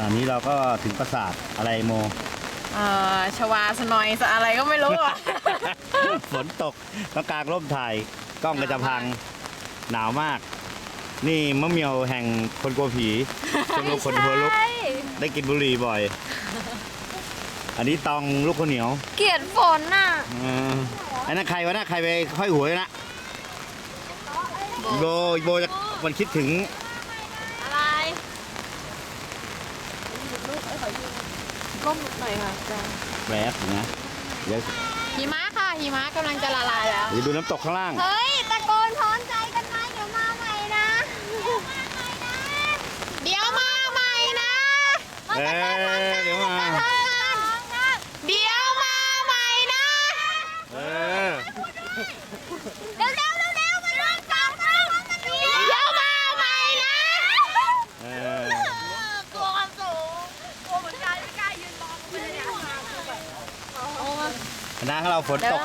อันนี้เราก็ถึงปราสาทอะไรโม เอ่อชวาสนอยสะอะไรก็ไม่รู้อะฝนตกต้องกลางร่มถ่ายกล้องก็จะพังหนาวมาก นี่มะเหมียวแห่งคนกลัวผีชมรมคนหัวลุกได้กินบุหรี่บ่อย อันนี้ตองลูกข้าวเหนียวเกลียดฝนน่ะเอออันนั้นใครวะนะใครไปห้อยหัวอยู่นะโบโบจะมันคิดถึง อะไร ก้มหน่อยค่ะอาจารย์แวบนะเดี๋ยวหิมะค่ะหิมะกำลังจะละลายแล้ว เดี๋ยวดูน้ำตกข้างล่าง เฮ้ย ตะโกนพร้อมใจกันไหมเดี๋ยวมาใหม่นะ เดี๋ยวมาใหม่นะเออเดี๋ยวมา เดี๋ยวมาใหม่นะ เออ เร็วเร็วเร็วเร็วมาร่วมกันเร็วเดี๋ยวมาใหม่นะ เออ ตัวความสูงตัวเหมือนกันไม่กล้ายืนมองเลยเนี่ย คณะของเราฝนตก